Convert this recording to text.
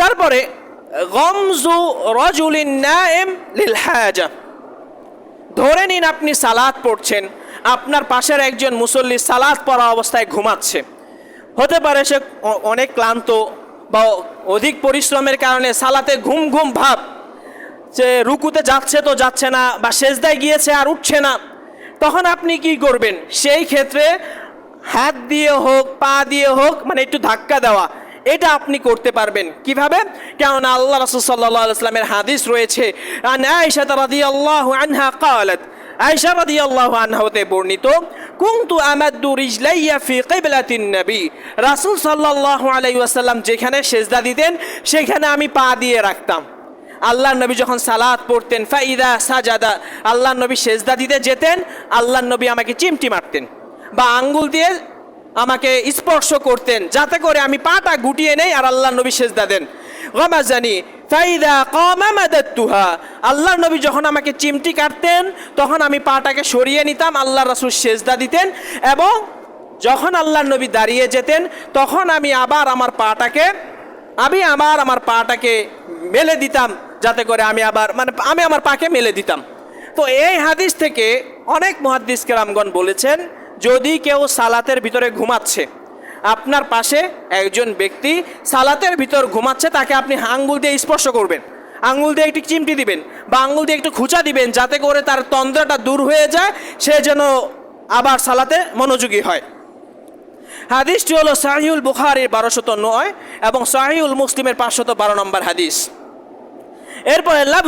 তারপরে, গমজু রজুলিন নায়েম লিল ধরে নিন আপনি সালাদ পড়ছেন, আপনার পাশের একজন মুসল্লি সালাদ পড়া অবস্থায় ঘুমাচ্ছে। হতে পারে সে অনেক ক্লান্ত বা অধিক পরিশ্রমের কারণে সালাতে ঘুম ঘুম ভাব। যে রুকুতে যাচ্ছে তো যাচ্ছে না বা সেজদায় গিয়েছে আর উঠছে না। তখন আপনি কি করবেন? সেই ক্ষেত্রে হাত দিয়ে হোক, পা দিয়ে হোক মানে একটু ধাক্কা দেওয়া। এটা আপনি করতে পারবেন। কীভাবে? কেমন আল্লাহ রসুল সাল্লাহ ইসলামের হাদিস রয়েছে আয়সা রাদি আল্লাহ আনহাতে বর্ণিত, কুন্তু আমাদ্দু রিজলাইয়া ফি কিবলাতিন নবী। রাসূল সাল্লাল্লাহু আলাইহি ওয়াসাল্লাম যেখানে সেজদা দিতেন, সেখানে আমি পা দিয়ে রাখতাম। আল্লাহর নবী যখন সালাত পড়তেন, ফাইদা সাজাদা। আল্লাহ নবী সেজদা দিতে যেতেন, আল্লাহর নবী আমাকে চিমটি মারতেন বা আঙ্গুল দিয়ে আমাকে স্পর্শ করতেন, যাতে করে আমি পাটা গুটিয়ে নেই আর আল্লাহ নবী সেজদা দেন। গমাজানি, ফাইদা কমামাদাতুহা আল্লাহ নবী যখন আমাকে চিমটি কাটতেন, তখন আমি পাটাকে সরিয়ে নিতাম, আল্লাহ রাসূল সেজদা দিতেন এবং যখন আল্লাহ নবী দাঁড়িয়ে যেতেন, তখন আমি আবার আমার পাটাকে, আমি আবার আমার পাটাকে মেলে দিতাম, যাতে করে আমি আবার মানে আমি আমার পাকে মেলে দিতাম। তো এই হাদিস থেকে অনেক মহাদ্দিস কেরামগণ বলেছেন যদি কেউ সালাতের ভিতরে ঘুমাচ্ছে, আপনার পাশে একজন ব্যক্তি সালাতের ভিতর ঘুমাচ্ছে, তাকে আপনি আঙ্গুল দিয়ে স্পর্শ করবেন। আঙ্গুল দিয়ে একটু চিমটি দিবেন বা আঙ্গুল দিয়ে একটু খুঁচা দিবেন যাতে করে তার তন্দ্রাটা দূর হয়ে যায়, সে যেন আবার সালাতে মনোযোগী হয়। হাদিসটি হলো সাহিউল বুখারির বারোশত নয় এবং সাহিউল মুসলিমের পাঁচশত বারো নম্বর হাদিস। এরপরে লাভ